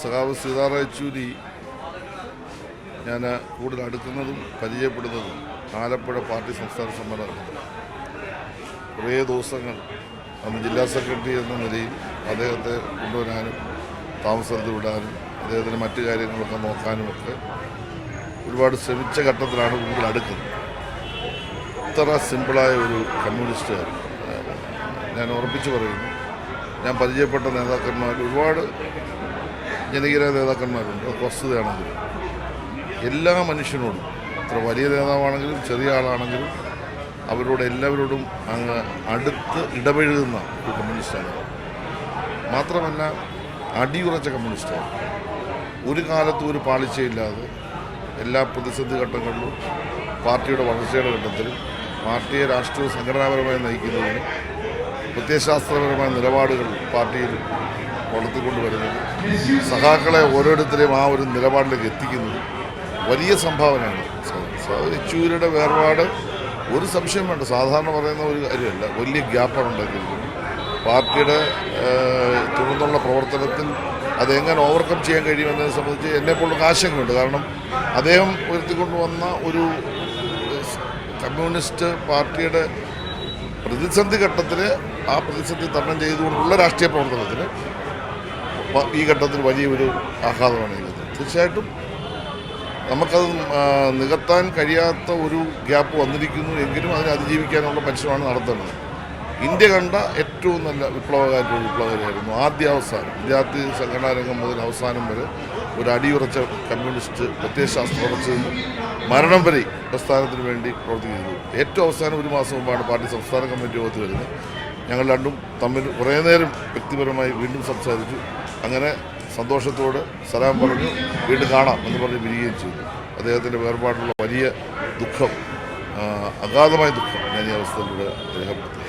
സഖാവ് സീതാറ യെച്ചൂരി ഞാൻ കൂടുതൽ അടുക്കുന്നതും പരിചയപ്പെടുന്നതും ആലപ്പുഴ പാർട്ടി സംസ്ഥാന സമ്മേളനത്തിൽ കുറേ ദിവസങ്ങൾ അന്ന് ജില്ലാ സെക്രട്ടറി എന്ന നിലയിൽ അദ്ദേഹത്തെ കൊണ്ടുവരാനും താമസത്തിൽ വിടാനും അദ്ദേഹത്തിന് മറ്റു കാര്യങ്ങളൊക്കെ നോക്കാനുമൊക്കെ ഒരുപാട് ശ്രമിച്ച ഘട്ടത്തിലാണ് കൂടുതൽ അടുക്കുന്നത്. ഇത്ര സിമ്പിളായ ഒരു കമ്മ്യൂണിസ്റ്റ് ഞാൻ ഓർമ്മിച്ച് പറയുന്നു. ഞാൻ പരിചയപ്പെട്ട നേതാക്കന്മാർ ഒരുപാട് ജനകീയ നേതാക്കന്മാരുണ്ട്. അത് വസ്തുതയാണെങ്കിലും എല്ലാ മനുഷ്യനോടും ഇത്ര വലിയ നേതാവാണെങ്കിലും ചെറിയ ആളാണെങ്കിലും അവരോട് എല്ലാവരോടും അങ്ങ് അടുത്ത് ഇടപഴകുന്ന ഒരു കമ്മ്യൂണിസ്റ്റാണ് മാത്രമല്ല അടിയുറച്ച കമ്മ്യൂണിസ്റ്റാണ് ഒരു കാലത്തും ഒരു പാളിച്ചയില്ലാതെ എല്ലാ പ്രതിസന്ധി ഘട്ടങ്ങളിലും പാർട്ടിയുടെ വളർച്ചയുടെ ഘട്ടത്തിലും പാർട്ടിയെ രാഷ്ട്രീയ സംഘടനാപരമായി നയിക്കുന്നതിന് പ്രത്യയശാസ്ത്രപരമായ നിലപാടുകൾ പാർട്ടിയിൽ വളർത്തിക്കൊണ്ടുവരുന്നത് സഖാക്കളെ ഓരോരുത്തരെയും ആ ഒരു നിലപാടിലേക്ക് എത്തിക്കുന്നത് വലിയ സംഭാവനയാണ്. യെച്ചൂരിയുടെ വേർപാട് ഒരു സംശയം വേണ്ട. സാധാരണ പറയുന്ന ഒരു കാര്യമല്ല. വലിയ ഗ്യാപ്പാണ് ഉണ്ടാക്കിയിരിക്കുന്നത്. പാർട്ടിയുടെ തുടർന്നുള്ള പ്രവർത്തനത്തിൽ അതെങ്ങനെ ഓവർകം ചെയ്യാൻ കഴിയുമെന്നതിനെ സംബന്ധിച്ച് എന്നെപ്പോലുള്ള ആശങ്കയുണ്ട്. കാരണം അദ്ദേഹം ഉയർത്തിക്കൊണ്ടുവന്ന ഒരു കമ്മ്യൂണിസ്റ്റ് പാർട്ടിയുടെ പ്രതിസന്ധി ഘട്ടത്തിൽ ആ പ്രതിസന്ധി തരണം ചെയ്തുകൊണ്ടുള്ള രാഷ്ട്രീയ പ്രവർത്തനത്തിന് ഈ ഘട്ടത്തിൽ വലിയൊരു ആഘാതമാണ് ചെയ്യുന്നത്. തീർച്ചയായിട്ടും നമുക്കത് നികത്താൻ കഴിയാത്ത ഒരു ഗ്യാപ്പ് വന്നിരിക്കുന്നു എങ്കിലും അതിനെ അതിജീവിക്കാനുള്ള പരിശ്രമമാണ് നടത്തുന്നത് ഇന്ത്യ കണ്ട ഏറ്റവും നല്ല വിപ്ലവകാരി വിപ്ലവകാരിയായിരുന്നു. ആദ്യ അവസാനം വിദ്യാർത്ഥി സംഘടനാ രംഗം മുതൽ അവസാനം വരെ ഒരു അടിയുറച്ച കമ്മ്യൂണിസ്റ്റ് പ്രത്യയശാസ്ത്രം ഉറച്ചു നിന്ന് മരണം വരെ പ്രസ്ഥാനത്തിന് വേണ്ടി പ്രവർത്തിക്കുന്നു. ഏറ്റവും അവസാനം ഒരു മാസം മുമ്പാണ് പാർട്ടി സംസ്ഥാന കമ്മിറ്റി യോഗത്തിൽ വരുന്നത്. ഞങ്ങൾ രണ്ടും തമ്മിൽ കുറേ നേരം വ്യക്തിപരമായി വീണ്ടും സംസാരിച്ചു. അങ്ങനെ സന്തോഷത്തോട് സലാം പറഞ്ഞു വീണ്ടും കാണാം എന്ന് പറഞ്ഞ് വിരികയും ചെയ്തു. അദ്ദേഹത്തിന്റെ വേർപാടുള്ള വലിയ ദുഃഖം അഗാധമായ ദുഃഖം ഞാൻ ഈ അവസ്ഥയിലൂടെ രേഖപ്പെടുത്തി